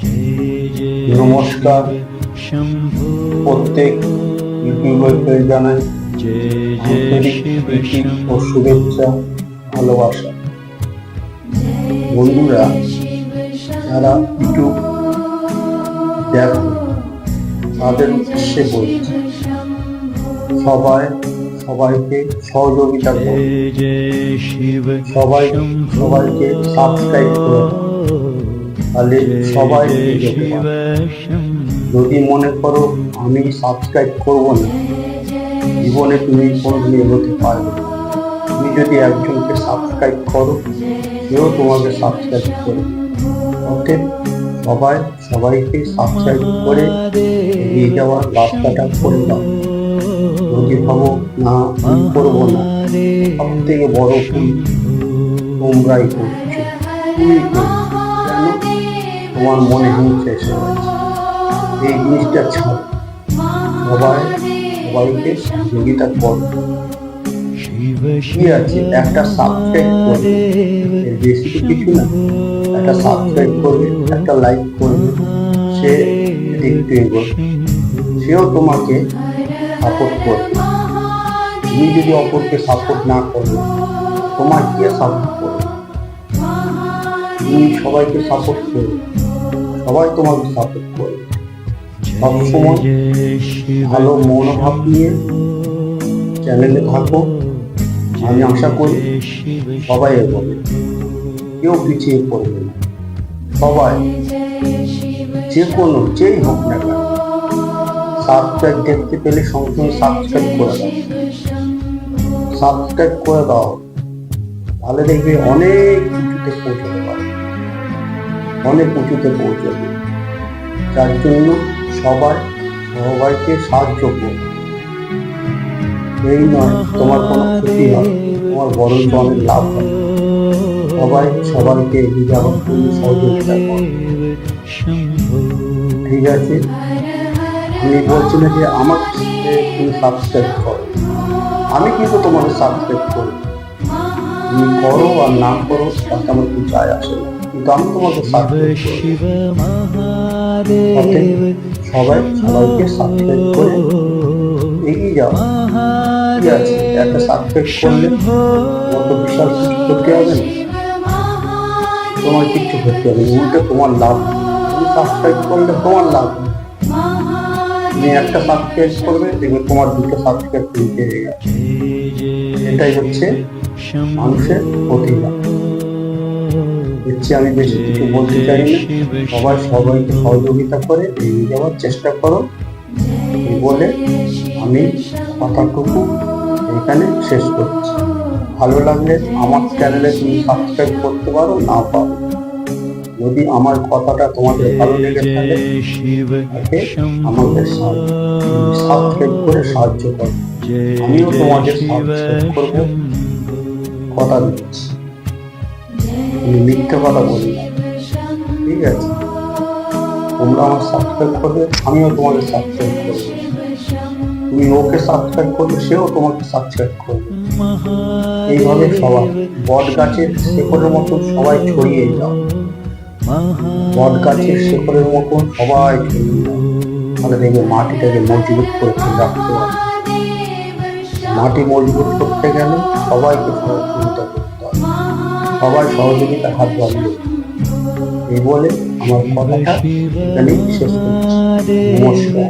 নমস্কার। প্রত্যেক ইউটিউবারকে জানাই আন্তরিক ও শুভেচ্ছা, ভালোবাসা। বন্ধুরা, যারা ইউটিউব দেখো, তাদের উদ্দেশ্যে বলছি সবাই, সবাইকে সহযোগিতা করো। সবাই, সবাইকে সাবস্ক্রাইব করে। দাও। তাহলে সবাই যেতে। যদি মনে করো আমি সাবস্ক্রাইব করব না জীবনে তুমি কোনোদিন এগোতে পারবে না। তুমি যদি একজনকে সাবস্ক্রাইব করো সেও তোমাকে সাবস্ক্রাইব করে অতএব সবাই সবাইকে সাবস্ক্রাইব করে এগিয়ে যাওয়ার রাস্তাটা করে দাও যদি ভাবো না আমি করব না সব থেকে বড় ভুল তোমরাই করছ তুমি করছ তোমার মনে হিংসা এই জিনিসটা ছাড়ো। সবাই, সবাইকে সহযোগিতা করো কি আছে? একটা সাবস্ক্রাইব করবে। এর বেশি তো কিছু না। একটা সাবস্ক্রাইব করবে, একটা লাইক করবে। সে দেখতে এগোবে। সেও তোমাকে সাপোর্ট করবে। তুমি যদি অপরকে সাপোর্ট না করো, তোমার কে সাপোর্ট করবে? তুমি সবাইকে সাপোর্ট করবে। সবাই তোমাকে সাপোর্ট করবে। সবসময় ভালো মনোভাব নিয়ে চ্যানেলে থাকো। আমি আশা করি সবাই এগোবে। কেউ পিছিয়ে পড়বে না। সবাই যে কোনো, যেই হোক না কেন সাবস্ক্রাইব দেখতে পেলে সঙ্গে সঙ্গে সাবস্ক্রাইব করে দাও। সাবস্ক্রাইব করে দাও। তাহলে দেখবে অনেক উঁচুতে পৌঁছতে পারে অনেক উঁচুতে পৌঁছবে যার জন্য সবাই সবাইকে সাহায্য করবে এই নয়, তোমার কোনো ক্ষতি হয় তোমার বরঞ্চ অনেক লাভ হয় সবাই সবাইকে যাওয়ার সহযোগিতা ঠিক আছে? আমি বলছি না যে আমার তুমি সাবস্ক্রাইব করো। আমি কিন্তু তোমাকে সাবস্ক্রাইব করি করো আর না করো তাতে আমার যায় আসে কিন্তু আমি তোমাকে সবাই সবাইকে সাবস্ক্রাইব করে এগিয়ে যাও। কি আছে? একটা সাবস্ক্রাইব করলে তোমার তো বিশাল হবে না। তোমার কিচ্ছু করতে হবে উল্টে তোমার লাভ। তুমি সাবস্ক্রাইব করলে তোমার লাভ। তুমি একটা সাবস্ক্রাইব করবে দেখবে তোমার দুটো সাবস্ক্রাইব তুমি পেয়ে গেছে। এটাই হচ্ছে মানুষের প্রতিভা। হচ্ছে আমি বেশি কিছু বলতে চাই না। সবাই সবাইকে সহযোগিতা করে এগিয়ে যাওয়ার চেষ্টা করো। বলে আমি কথাটুকু এখানে শেষ করছি। ভালো লাগলে আমার চ্যানেলে তুমি সাবস্ক্রাইব করতে পারো, না পারো যদি আমার কথাটা তোমাদের ভালো লেগে থাকে আমাকে সাবস্ক্রাইব করে। সাহায্য করো আমিও তোমাদের সাবস্ক্রাইব করব। কথা দিচ্ছি। আমি মিথ্যে কথা বলি না। ঠিক আছে? তোমরা আমার সাবস্ক্রাইব করবে আমিও তোমাকে সাবস্ক্রাইব করব। তুমি ওকে সাবস্ক্রাইব করবে সেও তোমাকে সাবস্ক্রাইব করবে। এইভাবে সবাই বট গাছের শেকড়ের মতন সবাই ছড়িয়ে যাও। বট গাছের শেকড়ের মতন সবাই তাহলে দেখবে মাটিটাকে মজবুত করে রাখতে হবে মাটি মজবুত করতে গেলে সবাইকে সহযোগিতা করতে হবে। সবাই সহযোগিতা হাত বাড়িয়ে এই বলে আমার কথাটা এখানেই শেষ করছি। নমস্কার।